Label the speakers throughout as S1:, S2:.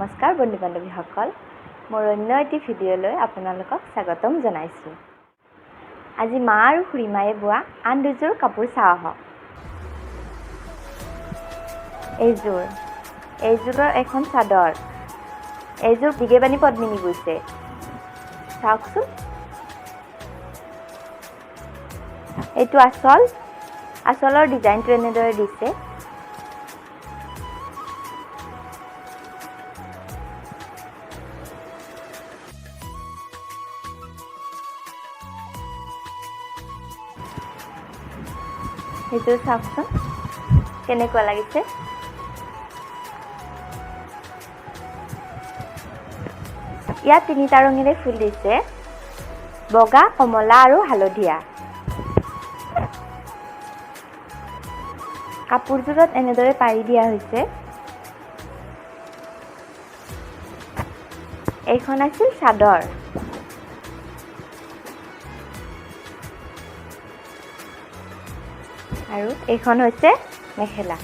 S1: নমস্কাৰ বন্ধু বান্ধৱীসকল মোৰ অন্য এটি ভিডিঅ'লৈ আপোনালোকক স্বাগতম জনাইছোঁ। আজি মা আৰু খুৰীমায়ে বোৱা আন দুযোৰ কাপোৰ চাওঁ আহক এইযোৰ এইযোৰৰ এখন চাদৰ। এইযোৰ বিগেবানী পদ্মিনী বৈছে চাওকচোন। এইটো আচল আচলৰ ডিজাইনটো এনেদৰে দিছে। সেইটো চাওকচোন কেনেকুৱা লাগিছে? ইয়াত তিনিটা ৰঙেৰে ফুল দিছে, বগা, কমলা আৰু হালধীয়া। কাপোৰযোৰত এনেদৰে পাৰি দিয়া হৈছে। এইখন আছিল চাদৰ। আৰু এইখন হৈছে মেখেলা।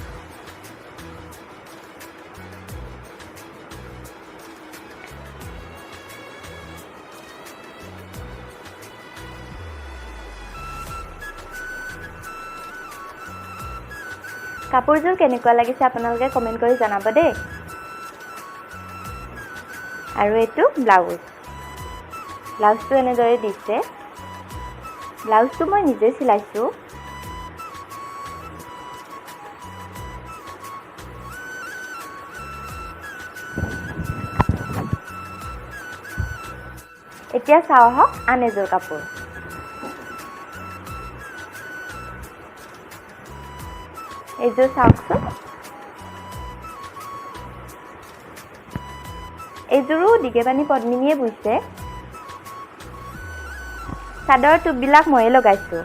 S1: কাপোৰযোৰ কেনেকুৱা লাগিছে আপোনালোকে কমেণ্ট কৰি জনাব দেই। আৰু এইটো ব্লাউজ। ব্লাউজটো এনেদৰে দিছে। ব্লাউজটো মই নিজে চিলাইছোঁ। এতিয়া চাওঁ আহক, আন এযোৰ কাপোৰ। এইযোৰ চাওকচোন। এইযোৰো দিগেবানী পদ্মিনীয়ে বুইছে। চাদৰ টোপবিলাক ময়ে লগাইছোঁ।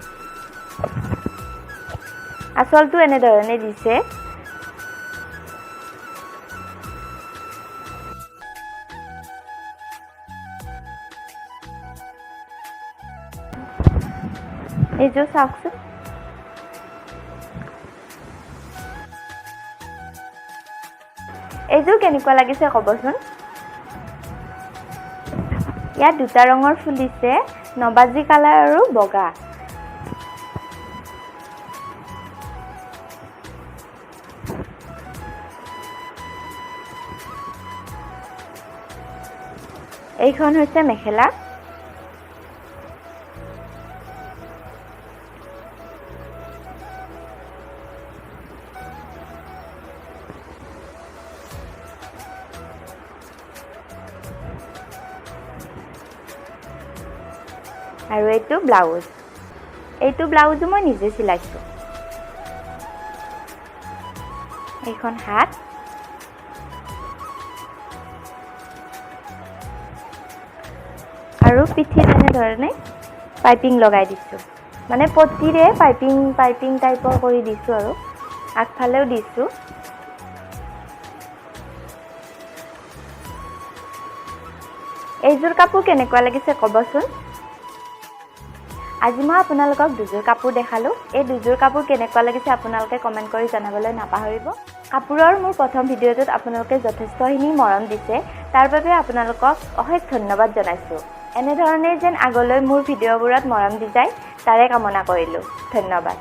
S1: আচলটো এনেধৰণে দিছে। এইযোৰ চাওকচোন এইযোৰ কেনেকুৱা লাগিছে ক'বচোন। ইয়াত দুটা ৰঙৰ ফুল দিছে, নবাজী কালাৰ আৰু বগা। এইখন হৈছে মেখেলা। আৰু এইটো ব্লাউজ। এইটো ব্লাউজো মই নিজে চিলাইছোঁ। এইখন হাত। আৰু পিঠিত এনেধৰণে পাইপিং লগাই দিছোঁ। মানে পটিৰে পাইপিং পাইপিং টাইপৰ কৰি দিছোঁ আৰু। আগফালেও দিছোঁ। এইযোৰ কাপোৰ কেনেকুৱা লাগিছে ক'বচোন? আজি মই আপোনালোকক দুযোৰ কাপোৰ দেখালোঁ। এই দুযোৰ কাপোৰ কেনেকুৱা লাগিছে আপোনালোকে কমেণ্ট কৰি জনাবলৈ নাপাহৰিব। কাপোৰৰ মোৰ প্ৰথম ভিডিঅ'টোত আপোনালোকে যথেষ্টখিনি মৰম দিছে। তাৰ বাবে আপোনালোকক অশেষ ধন্যবাদ জনাইছোঁ। এনেধৰণে যেন আগলৈ মোৰ ভিডিঅ'বোৰত মৰম দি যায়, তাৰে কামনা কৰিলোঁ। ধন্যবাদ।